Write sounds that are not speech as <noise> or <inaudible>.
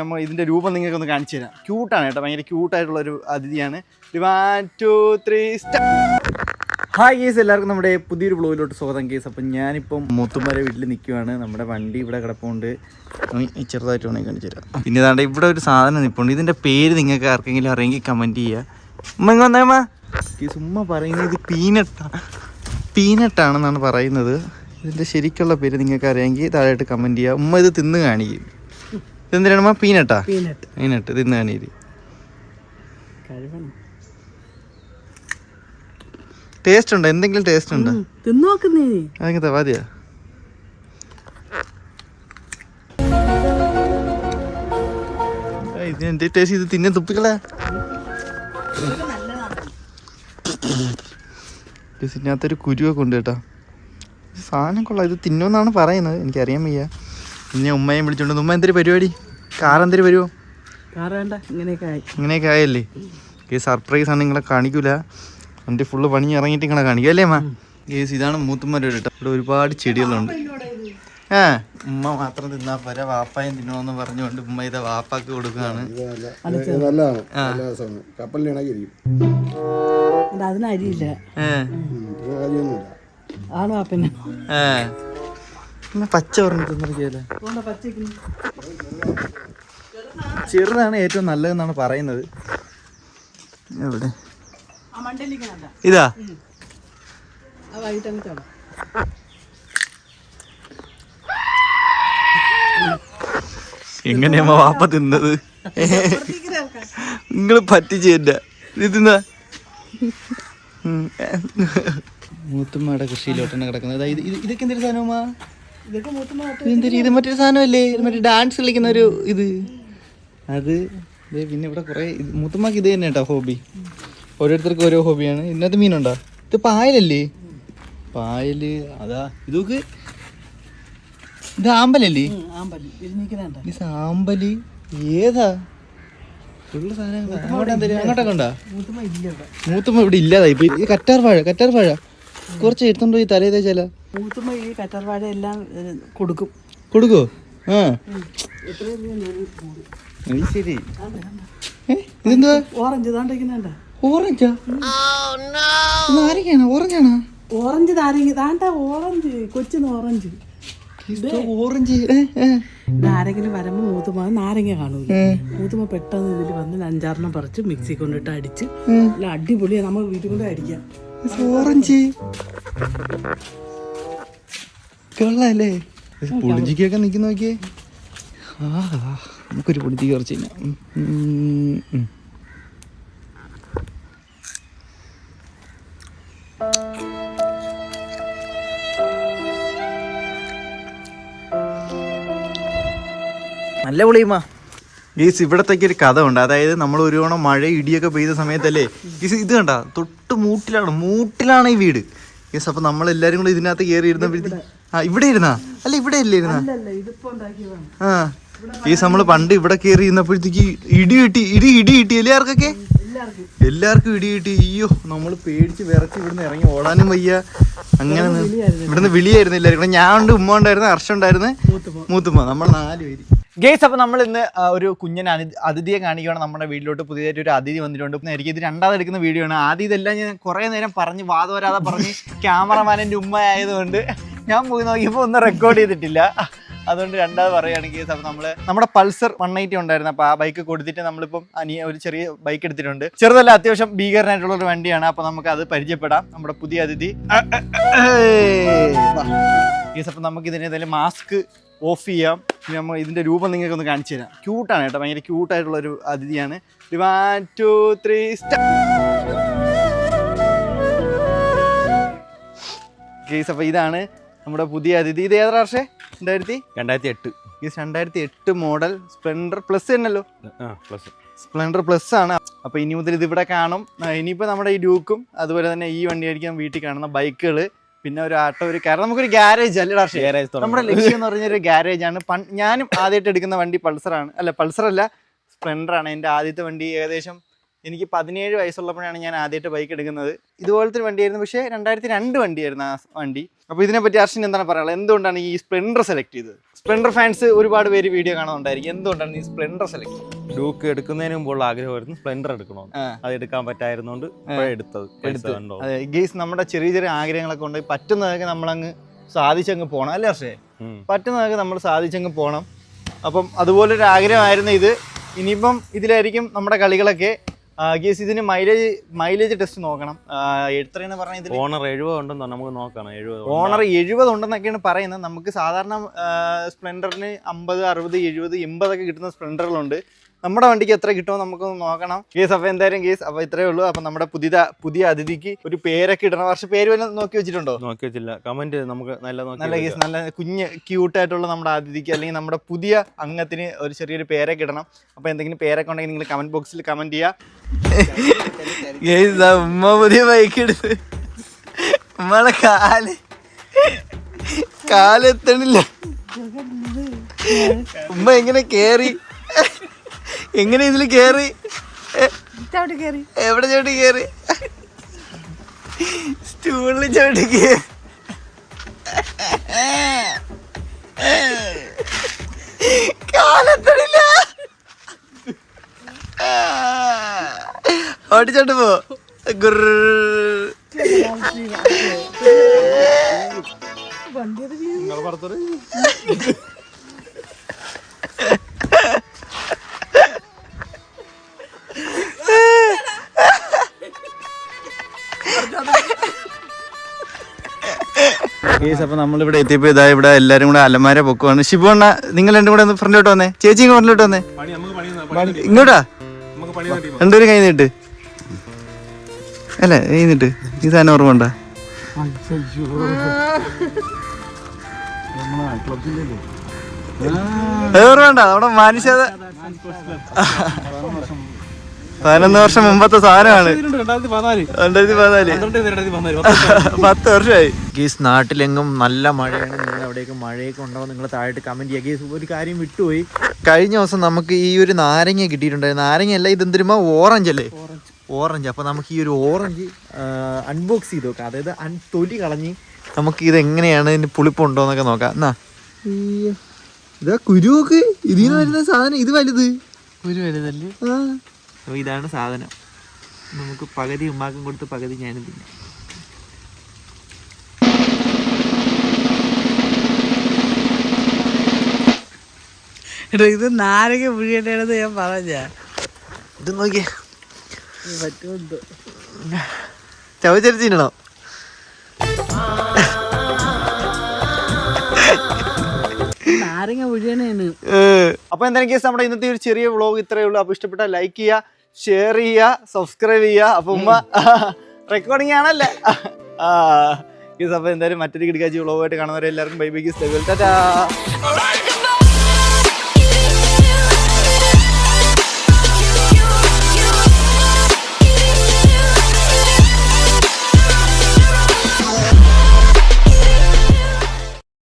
നമ്മൾ ഇതിന്റെ രൂപം നിങ്ങൾക്ക് ഒന്ന് കാണിച്ചു തരാം. ക്യൂട്ടാണ് കേട്ടോ ഭയങ്കര ക്യൂട്ടായിട്ടുള്ളൊരു അതിഥിയാണ്. One two three star hi guys എല്ലാവർക്കും നമ്മുടെ പുതിയൊരു ബ്ലോഗിലോട്ട് സ്വാഗതം കേസ് അപ്പം ഞാനിപ്പം മൂത്തുമാരെ വീട്ടിൽ നിൽക്കുവാണ്. നമ്മുടെ വണ്ടി ഇവിടെ കിടപ്പുണ്ട്. ചെറുതായിട്ട് വേണമെങ്കിൽ കാണിച്ചു തരാം. പിന്നെ ഇതാണ്ട് ഇവിടെ ഒരു സാധനം നിൽപ്പുണ്ട് ഇതിന്റെ പേര് നിങ്ങൾക്ക് ആർക്കെങ്കിലും അറിയെങ്കിൽ കമന്റ് ചെയ്യുക. ഉമ്മ ഇങ്ങ് വന്നേ അമ്മ കേസ് ഉമ്മ പറയുന്നത് ഇത് പീനട്ടാണ് പീനട്ടാണെന്നാണ് പറയുന്നത്. ഇതിന്റെ ശരിക്കുള്ള പേര് നിങ്ങൾക്ക് അറിയാമെങ്കിൽ താഴെയായിട്ട് കമന്റ് ചെയ്യുക. ഉമ്മ ഇത് തിന്ന് കാണിക്കും. ഇതെന്തിനാണ് പീനട്ടാ? പീനട്ട്. പീനട്ട്. തിന്ന് കാണിക്കും ടേസ്റ്റ് ഉണ്ടോ? എന്തെങ്കിലും ടേസ്റ്റ് ഉണ്ടോ? തിന്നോക്കുന്നേ അതെങ്ങനത്തെ? വാദിയാ ഇതിനെന്ത് ടേസ്റ്റ് ഇത് തിന്നെ തുപ്പിക്കളെ ഇതിനകത്തൊരു കുരുവൊക്കെ ഉണ്ട് കേട്ടോ. സാധനം കൊള്ളാം. ഇത് തിന്നോന്നാണ് പറയുന്നത്. എനിക്കറിയാൻ വയ്യ. ഇനി ഉമ്മയും വിളിച്ചോണ്ട് ഉമ്മ എന്തൊരു പരിപാടി? കാർ എന്തൊരു വരുമോ കാറ് വേണ്ട ഇങ്ങനെയൊക്കെ ആയി. ഇങ്ങനെയൊക്കെ ആയല്ലേ? ഈ സർപ്രൈസ് ആണ് നിങ്ങളെ കാണിക്കൂല. എന്റെ ഫുള്ള് പണി ഇറങ്ങിയിട്ട് നിങ്ങളെ കാണിക്കും അല്ലേ അമ്മ കേസ് ഇതാണ് മൂത്തുമ്മര കേട്ടോ. ഇവിടെ ഒരുപാട് ചെടികളുണ്ട്. ഏ ഉമ്മ മാത്രം തിന്നാ പോരാ വാപ്പായും തിന്നോന്ന് പറഞ്ഞുകൊണ്ട് ഉമ്മ ഇതാ വാപ്പാക്ക് കൊടുക്കുകയാണ്. ഇത് നല്ലതാണ്. നല്ല രസമാണ്. കപ്പലിന് ഇണങ്ങിയിരിക്കും. അത് അതിന് അരിയില്ല. ഏ. ആണ് വാപ്പന്നെ ഏ പച്ച ചെറുതാണ് ഏറ്റവും നല്ലതെന്നാണ് പറയുന്നത്. എവിടെ? ഇതാ. ആ വൈകിട്ട് അങ്ങ് ചോടാം എങ്ങനെയാ വാപ്പ തിന്നത്? നിങ്ങൾ പറ്റിച്ച് തിന്നാ. മൂത്തുമ്മയുടെ കൃഷിയിലോട്ടാണ് കിടക്കുന്നത്. ഇതൊക്കെ എന്തൊരു സാധനമാ ഇതൊക്കെ ഇത്? മറ്റൊരു സാധനമല്ലേ? ഇത് മറ്റേ ഡാൻസ് കളിക്കുന്ന ഒരു ഇത്. അത് ദേ പിന്നെ ഇവിടെ കുറേ ഇത് മൂത്തുമ്മക്ക് ഇത് തന്നെ കേട്ടോ ഹോബി ഓരോരുത്തർക്കും ഓരോ ഹോബിയാണ് ഇതിനകത്ത് മീനുണ്ടോ? ഇത് പായലല്ലേ? പായൽ അതാ ഇതൊക്കെ ഇത് ആമ്പലല്ലേ? ഈ സാമ്പൽ ഏതാ? ഫുള്ള് സാധനങ്ങളാ. അങ്ങോട്ട് എന്തേലും അങ്ങോട്ടൊക്കെ ഉണ്ടോ? മൂത്തുമ്മ ഇല്ല ഇവിടെ. ഇവിടെ ഇല്ലാതായി. കറ്റാർ വാഴ കറ്റാർ വാഴ കുറച്ച് എടുത്തോണ്ട് പോയി തലേ തേച്ചാല? മൂത്തുമ്മ ഈ കറ്റർവാഴ എല്ലാം ഏ, കൊടുക്കും. ആ. ശരി. ഓറഞ്ച് ഓറഞ്ചാ? ആരൊക്കെയാണ്? ഓറഞ്ചാണോ? ഓറഞ്ച് താരെങ്കിൽ താണ്ട ഓറഞ്ച് കൊച്ചിന് ആരെങ്കിലും വരുമ്പോൾ മൂത്തുമ്മ നാരങ്ങ കാണൂല. മൂത്തുമ്മ പെട്ടെന്ന് ഇതിൽ വന്ന് അഞ്ചാറെണ്ണം പറിച്ച് മിക്സി കൊണ്ടിട്ട് അടിച്ച് നല്ല അടിപൊളിയാണ് നമ്മൾ വീട്ടിൽ കൊണ്ട് അടിക്കാം. ഓറഞ്ച് കൊള്ളാല്ലേ? പുളിഞ്ചിക്കൊക്കെ നിൽക്കുന്ന നോക്കിയേ. ആ നമുക്കൊരു പുളിഞ്ചിക്ക് കുറച്ച് കഴിഞ്ഞാൽ നല്ല പൊളിയുമാ ഗീസ് ഇവിടത്തേക്ക് ഒരു കഥ ഉണ്ട്. അതായത് നമ്മൾ ഒരു തവണ മഴ ഇടിയൊക്കെ പെയ്ത സമയത്തല്ലേ? ഗീസ് ഇത് കണ്ട? തൊട്ട് മൂട്ടിലാണ്. മൂട്ടിലാണ് ഈ വീട്. യെസ് അപ്പൊ നമ്മൾ എല്ലാരും കൂടെ ഇതിനകത്ത് കയറി ഇരുന്നപ്പോഴത്തേക്ക് ആ ഇവിടെ ഇരുന്നാ? അല്ല ഇവിടെ അല്ലേ ഇരുന്നാ? ആ. ഈ നമ്മൾ പണ്ട് ഇവിടെ കയറി ഇരുന്നപ്പോഴത്തേക്ക് ഇടി കിട്ടി ഇടി ഇടി കിട്ടി അല്ലേ ആർക്കൊക്കെ? എല്ലാവർക്കും. ഇടി കിട്ടി. അയ്യോ നമ്മൾ പേടിച്ച് വിറച്ച് ഇവിടുന്ന് ഇറങ്ങി ഓടാനും വയ്യ. അങ്ങനെ ഇവിടുന്ന് വിളിയായിരുന്നു. എല്ലാവരും ഞാൻ ഉണ്ട് ഉമ്മ ഉണ്ടായിരുന്നു ഹർഷം ഉണ്ടായിരുന്നു. മൂത്തുമ്മ. നമ്മൾ നാല് പേര്. ഗേസ് അപ്പോൾ നമ്മൾ ഇന്ന് ഒരു കുഞ്ഞൻ അതിഥിയെ കാണിക്കുകയാണ് നമ്മുടെ വീട്ടിലോട്ട്. പുതിയതായിട്ട് ഒരു അതിഥി വന്നിട്ടുണ്ട്. എനിക്ക് ഇത് രണ്ടാമത് എടുക്കുന്ന വീഡിയോ ആണ്. ആദ്യം ഇതെല്ലാം ഞാൻ കുറേ നേരം പറഞ്ഞ് വാദവരാതെ പറഞ്ഞ് ക്യാമറമാനിന്റെ ഉമ്മ ആയതുകൊണ്ട് ഞാൻ പോയി നോക്കിയപ്പോൾ ഒന്നും റെക്കോർഡ് ചെയ്തിട്ടില്ല. അതുകൊണ്ട് രണ്ടാമത് പറയുകയാണെങ്കിൽ അപ്പോൾ നമ്മൾ നമ്മുടെ പൾസർ വൺ എയ്റ്റി ഉണ്ടായിരുന്നു. അപ്പോൾ ആ ബൈക്ക് കൊടുത്തിട്ട് നമ്മളിപ്പം അനിയ ഒരു ചെറിയ ബൈക്ക് എടുത്തിട്ടുണ്ട്. ചെറുതല്ല അത്യാവശ്യം ഭീകരനായിട്ടുള്ള ഒരു വണ്ടിയാണ്. അപ്പോൾ നമുക്ക് അത് പരിചയപ്പെടാം. നമ്മുടെ പുതിയ അതിഥി. ഗേസ് അപ്പോൾ നമുക്ക് ഇതിന് മാസ്ക് ഓഫ് ചെയ്യാം. ഇനി നമ്മൾ ഇതിന്റെ രൂപം നിങ്ങൾക്ക് ഒന്ന് കാണിച്ചു തരാം. ക്യൂട്ടാണ് കേട്ടോ. ഭയങ്കര ക്യൂട്ടായിട്ടുള്ളൊരു അതിഥിയാണ്. വൺ ടു ത്രീ കേസ് അപ്പോൾ ഇതാണ് നമ്മുടെ പുതിയ അതിഥി. ഇത് ഏതാ വർഷേ രണ്ടായിരത്തി? രണ്ടായിരത്തി എട്ട് ഈ രണ്ടായിരത്തി എട്ട് മോഡൽ സ്പ്ലെൻഡർ പ്ലസ് തന്നെയല്ലോ പ്ലസ് സ്പ്ലെൻഡർ പ്ലസ് ആണ്. അപ്പോൾ ഇനി മുതൽ ഇതിവിടെ കാണും. ഇനിയിപ്പോൾ നമ്മുടെ ഈ ഡ്യൂക്കും അതുപോലെ തന്നെ ഈ വണ്ടി ആയിരിക്കും വീട്ടിൽ കാണുന്ന ബൈക്കുകൾ പിന്നെ ഒരു ആട്ടോ ഒരു കാരണം നമുക്കൊരു ഗ്യാരേജ് അല്ലേ ഗ്യാരേജ് നമ്മുടെ ലക്ഷ്യം എന്ന് പറഞ്ഞ ഒരു ഗ്യാരേജ് ആണ് ഞാനും ആദ്യമായിട്ട് എടുക്കുന്ന വണ്ടി പൾസറാണ്. അല്ല പൾസർ അല്ല സ്പ്ലെൻഡർ ആണ് എന്റെ ആദ്യത്തെ വണ്ടി ഏകദേശം എനിക്ക് പതിനേഴ് വയസ്സുള്ളപ്പോഴാണ് ഞാൻ ആദ്യമായിട്ട് ബൈക്ക് എടുക്കുന്നത്. ഇതുപോലത്തെ ഒരു വണ്ടിയായിരുന്നു. പക്ഷേ രണ്ടായിരത്തി രണ്ട് വണ്ടിയായിരുന്നു ആ വണ്ടി. അപ്പോൾ ഇതിനെപ്പറ്റി അർഷിന് എന്താണ് പറയാനുള്ളത്? എന്തുകൊണ്ടാണ് ഈ സ്പ്ലെൻഡർ സെലക്ട് ചെയ്തത്? സ്പ്ലെൻഡർ ഫാൻസ് ഒരുപാട് പേര് വീഡിയോ കാണുന്നുണ്ടായിരിക്കും. എന്തുകൊണ്ടാണ് ഈ സ്പ്ലെൻഡർ സെലക്ട് ചെയ്തത്? ഡ്യൂക്ക് എടുക്കുന്നതിന് മുമ്പുള്ള ആഗ്രഹമായിരുന്നു സ്പ്ലെൻഡർ എടുക്കണമെന്ന് അത് എടുക്കാൻ പറ്റായിരുന്നോണ്ട് എടുത്തത്. എടുത്തുണ്ടോ ഗീസ് അതെ. ഗെയ്സ് നമ്മുടെ ചെറിയ ചെറിയ ആഗ്രഹങ്ങളൊക്കെ ഉണ്ട് പറ്റുന്നതൊക്കെ നമ്മളങ്ങ് സാധിച്ചങ്ങ് പോകണം അല്ലേ അർഷേ? പറ്റുന്നതൊക്കെ നമ്മൾ സാധിച്ചങ്ങ് പോകണം അപ്പം അതുപോലൊരു ആഗ്രഹമായിരുന്നു ഇത്. ഇനിയിപ്പം ഇതിലായിരിക്കും നമ്മുടെ കളികളൊക്കെ ഗീസ് ഇതിന് മൈലേജ് മൈലേജ് ടെസ്റ്റ് നോക്കണം. എത്രയെന്ന് പറഞ്ഞാൽ പറഞ്ഞ ഇതിൽ ഓണർ എഴുപത് ഉണ്ടെന്ന് നമുക്ക് നോക്കണം എഴുപത് ഓണർ എഴുപത് ഉണ്ടെന്നൊക്കെയാണ് പറയുന്നത്. നമുക്ക് സാധാരണ സ്പ്ലെൻഡറിന് അമ്പത് അറുപത് എഴുപത് എൺപതൊക്കെ കിട്ടുന്ന സ്പ്ലെൻഡറുകളുണ്ട് നമ്മുടെ വണ്ടിക്ക് എത്ര കിട്ടുമോ നമുക്കൊന്ന് നോക്കണം. കേസ് അപ്പോൾ എന്തായാലും കേസ് അപ്പോൾ ഇത്രേ ഉള്ളൂ. അപ്പോൾ നമ്മുടെ പുതിയ പുതിയ അതിഥിക്ക് ഒരു പേരൊക്കെ ഇടണം. പക്ഷെ പേര് വല്ലതും നോക്കി വെച്ചിട്ടുണ്ടോ? നോക്കി വെച്ചില്ല. കമന്റ് നമുക്ക് നല്ല നോക്കി നല്ല കേസ് നല്ല കുഞ്ഞ് ക്യൂട്ടായിട്ടുള്ള നമ്മുടെ അതിഥിക്ക് അല്ലെങ്കിൽ നമ്മുടെ പുതിയ അംഗത്തിന് ഒരു ചെറിയൊരു പേരൊക്കെ ഇടണം. അപ്പോൾ എന്തെങ്കിലും പേരൊക്കെ ഉണ്ടെങ്കിൽ നിങ്ങൾ കമന്റ് ബോക്സിൽ കമന്റ് ചെയ്യുക ഉമ്മ പുതിയ ബൈക്ക് എടുത്ത് ഉമ്മയുടെ കാൽ. കാലെത്തണില്ല. ഉമ്മ എങ്ങനെ കേറി? എങ്ങനെ ഇതിൽ കേറി? എവിടെ ചവിട്ടി കേറി? സ്റ്റൂളിൽ ചവിട്ടി കേറി കാലെത്തണില്ല ഓടിച്ചോണ്ട് പോ. ഗുരു വണ്ടി അപ്പൊ നമ്മളിവിടെ എത്തിയപ്പോ ഇതാ ഇവിടെ എല്ലാരും കൂടെ അലമാര പൊക്കുവാണ്. ഷിബു അണ്ണ നിങ്ങൾ രണ്ടും കൂടെ ഒന്ന് ഫ്രണ്ടിലോട്ട് വന്നേ. ചേച്ചി ഇങ്ങ് ഫ്രണ്ടിലോട്ട് വന്നേ. ഇങ്ങോട്ടാ. രണ്ടുപേരും കൈ നീട്ട്. അല്ല കൈ നീട്ട്. ഈ സാധനം ഓർമ്മ ഉണ്ടാ? ഓർമ്മ വേണ്ട നമ്മുടെ മനുഷ്യത പതിനൊന്ന് വർഷം മുമ്പത്തെ സാധനമാണ്. രണ്ടായിരത്തി പതിനാല്. <laughs> പത്ത് വർഷമായി. ഗീസ് നാട്ടിലെങ്ങും നല്ല മഴയാണ്. നിങ്ങൾ അവിടെയൊക്കെ മഴയൊക്കെ ഉണ്ടാവും നിങ്ങൾ താഴെ കമന്റ് ചെയ്യുക. ഗീസ് ഒരു കാര്യം വിട്ടുപോയി. കഴിഞ്ഞ ദിവസം നമുക്ക് ഈ ഒരു നാരങ്ങ കിട്ടിയിട്ടുണ്ടായിരുന്നു നാരങ്ങ അല്ല ഇതെന്തിരുമ്പോ ഓറഞ്ച് അല്ലേ? ഓറഞ്ച് അപ്പൊ നമുക്ക് ഈ ഒരു ഓറഞ്ച് അൺബോക്സ് ചെയ്ത് നോക്കാം. അതായത് അൺ തൊലി കളഞ്ഞ് നമുക്ക് ഇത് എങ്ങനെയാണ് ഇതിന് പുളിപ്പുണ്ടോ എന്നൊക്കെ നോക്കാം. എന്നാ? ഇതാ കുരുവൊക്കെ. ഇതിന് വരുന്ന സാധനം. ഇത് വലുത്. കുരു വലുതല്ലേ? ആ അപ്പൊ ഇതാണ് സാധനം. നമുക്ക് പകുതി ഉമ്മാക്കും കൊടുത്ത് പകുതി ഞാനും തിന്നാം. എടാ ഇത് നാരങ്ങ പുഴിയേണ്ടത് ഞാൻ പറഞ്ഞ ഇത് നോക്കിയേ. പറ്റുമെന്തോ ചവച്ചരിച്ച് അപ്പൊ എന്തായാലും കേസ് നമ്മുടെ ഇന്നത്തെ ഒരു ചെറിയ വ്ളോഗ് ഇത്രയേ ഉള്ളൂ. അപ്പൊ ഇഷ്ടപ്പെട്ട ലൈക്ക് ചെയ്യുക ഷെയർ ചെയ്യുക സബ്സ്ക്രൈബ് ചെയ്യുക. അപ്പൊ ഉമ്മ റെക്കോർഡിംഗ് ആണല്ലേ? ആ കേസ് അപ്പൊ എന്തായാലും മറ്റൊരു കിടക്കാച്ചി വ്ളോഗായിട്ട് കാണുന്നവരെ എല്ലാവർക്കും ബൈ ബൈ കേസ് ടാറ്റാ